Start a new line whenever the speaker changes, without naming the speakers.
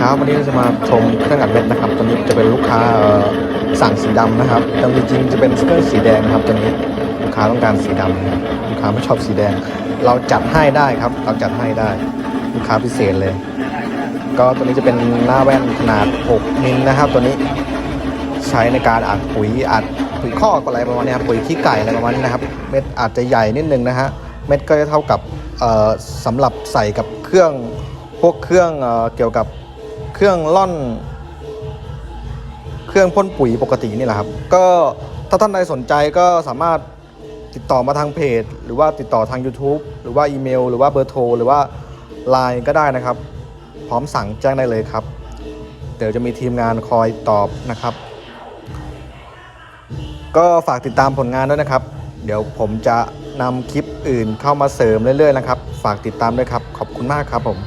ครับวันนี้เราจะมาชมเครื่องอัดเม็ดนะครับตัวนี้จะเป็นลูกค้าสั่งสีดำนะครับแต่จริงๆจะเป็นเครื่องสีแดงนะครับตัวนี้ลูกค้าต้องการสีดำลูกค้าไม่ชอบสีแดง เราจัดให้ได้ครับ เราจัดให้ได้ ลูกค้าพิเศษเลย ก็ตัวนี้จะเป็นหน้าแว่นขนาด 6 มิลนะครับตัวนี้ใช้ในการอัดปุ๋ยอัดปุ๋ยคอกอะไรประมาณนี้ครับปุ๋ยขี้ไก่อะไรประมาณนี้นะครับ เม็ดอาจจะใหญ่นิดนึงนะฮะเม็ดก็จะเท่ากับสำหรับใส่กับเครื่องพวกเครื่องเเกี่ยวกับ เครื่องล่อน เครื่องพ่นปุ๋ยปกตินี่แหละครับ ก็ถ้าท่านใดสนใจก็สามารถติดต่อมาทางเพจ หรือว่าติดต่อทาง YouTube หรือว่าอีเมล หรือว่าเบอร์โทร หรือว่า Line ก็ได้นะครับ พร้อมสั่งแจ้งได้เลยครับ เดี๋ยวจะมีทีมงานคอยตอบนะครับ ก็ฝากติดตามผลงานด้วยนะครับ เดี๋ยวผมจะนำคลิปอื่นเข้ามาเสริมเรื่อยๆนะครับ ฝากติดตามด้วยครับ ขอบคุณมากครับผม